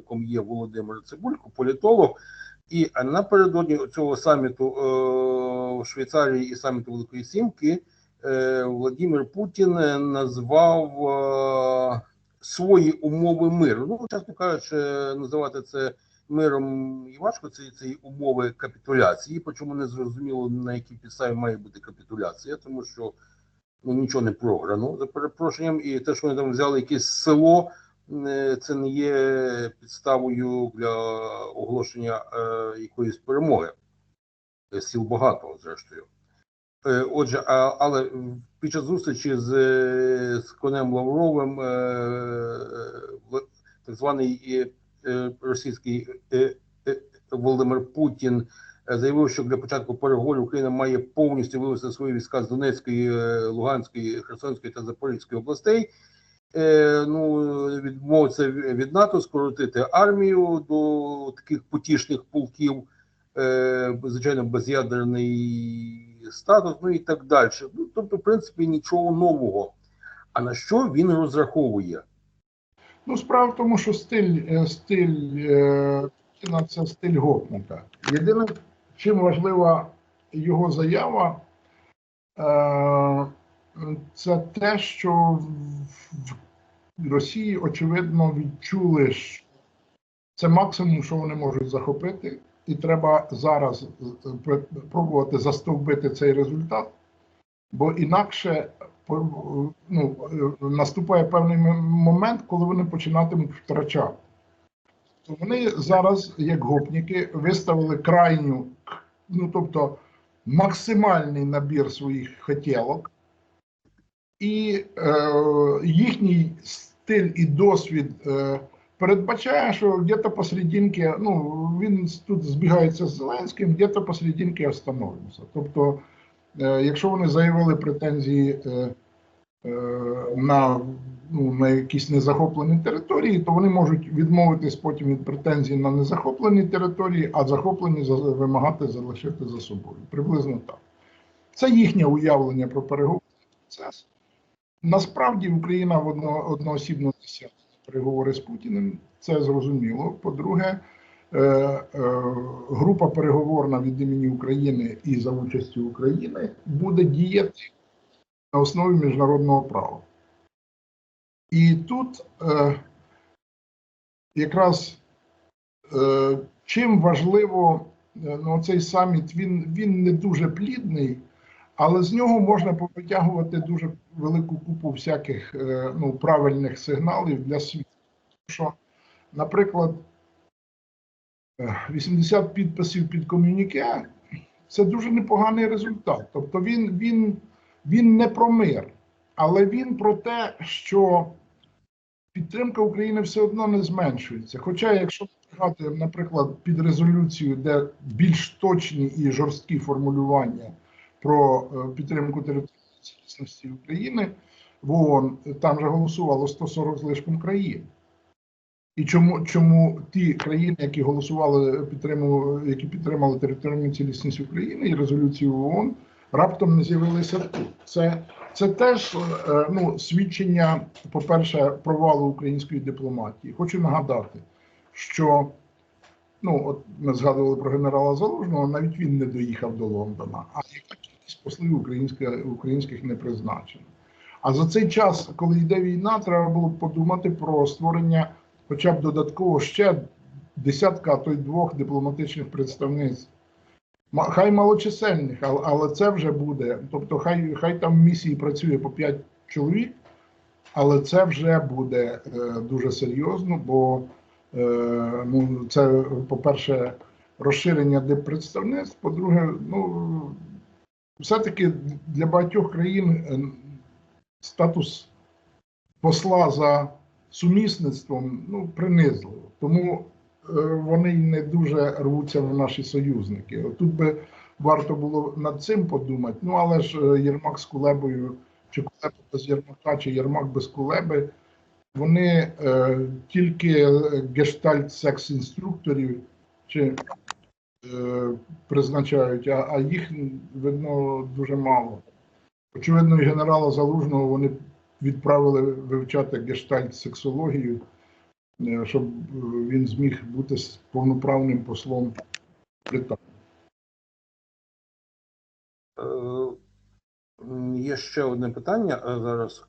співрозмовником є Володимир Цибулько, політолог. І напередодні цього саміту е, в Швейцарії і саміту Великої Сімки е, Владимир Путін назвав е, свої умови миру. Ну, чесно кажучи, називати це миром і важко. Це, це умови капітуляції. Причому не зрозуміло на якій підставі має бути капітуляція, тому що ну нічого не програно за перепрошенням, і те, що вони там взяли якесь село, це не є підставою для оголошення е, якоїсь перемоги. Е, Сіл багато, зрештою. Е, Отже, але під час зустрічі з, е, з конем Лавровим, е, так званий е, е, російський е, е, Володимир Путін е, заявив, що для початку переговорів Україна має повністю вивести свої війська з Донецької, е, Луганської, Херсонської та Запорізької областей. Е, ну, відмовитися від НАТО, скоротити армію до таких потішних полків, е, звичайно, без'ядерний статус, ну і так далі. Ну, тобто, в принципі, нічого нового. А на що він розраховує? Ну, справа в тому, що стиль, е, стиль це стиль гопника. Єдине, чим важлива його заява, це те, що Росії, очевидно, відчули, що це максимум, що вони можуть захопити, і треба зараз е, пробувати застовбити цей результат, бо інакше ну, е, наступає певний момент, коли вони починатимуть втрачати. Вони зараз, як гопніки, виставили крайню, ну тобто максимальний набір своїх хотілок, і е, їхній стиль і досвід е, передбачає, що где-то посерединки, ну він тут збігається з Зеленським, где-то посерединки остановимося. Тобто, е, якщо вони заявили претензії е, е, на, ну, на якісь незахоплені території, то вони можуть відмовитись потім від претензій на незахоплені території, а захоплені за- вимагати залишити за собою. Приблизно так. Це їхнє уявлення про переговорний процес. Насправді Україна одно, одноосібно несе переговори з Путіним, це зрозуміло. По-друге, е, е, група переговорна від імені України і за участю України буде діяти на основі міжнародного права. І тут е, якраз е, чим важливо, е, ну, цей саміт, він, він не дуже плідний, але з нього можна повитягувати дуже велику купу всяких е, ну, правильних сигналів для світу. Що, наприклад, е, 80 підписів під комюніке це дуже непоганий результат. Тобто він, він, він не про мир, але він про те, що підтримка України все одно не зменшується. Хоча, якщо наприклад, під резолюцію, де більш точні і жорсткі формулювання про е, підтримку територіальної цілісності України в ООН, там же голосувало 140 з лишком країн. І чому, чому ті країни, які голосували, підтримували, які підтримали територіальну цілісність України і резолюцію ООН, раптом не з'явилися тут. Це, це теж е, ну, свідчення, по-перше, провалу української дипломатії. Хочу нагадати, що ну, от ми згадували про генерала Залужного, навіть він не доїхав до Лондона, а кількість послів українських не призначено. А за цей час, коли йде війна, треба було подумати про створення хоча б додатково ще десятка, а то й двох дипломатичних представництв. Хай малочисельних, але, це вже буде. Тобто, хай, хай там в місії працює по 5 чоловік, але це вже буде е, дуже серйозно, бо е, ну, це, по-перше, розширення диппредставництв, по-друге, ну, все-таки для багатьох країн е, статус посла за сумісництвом ну, принизливо. Тому е, вони не дуже рвуться в наші союзники. Тут би варто було над цим подумати. Ну але ж е, Єрмак з Кулебою, чи Кулеба без Єрмака, чи Єрмак без Кулеби, вони е, тільки гештальт секс-інструкторів чи е, призначають, а, а їх видно дуже мало. Очевидно, і генерала Залужного вони відправили вивчати гештальт сексологію е, щоб е, він зміг бути повноправним послом Британії. Е, Є ще одне питання е, зараз.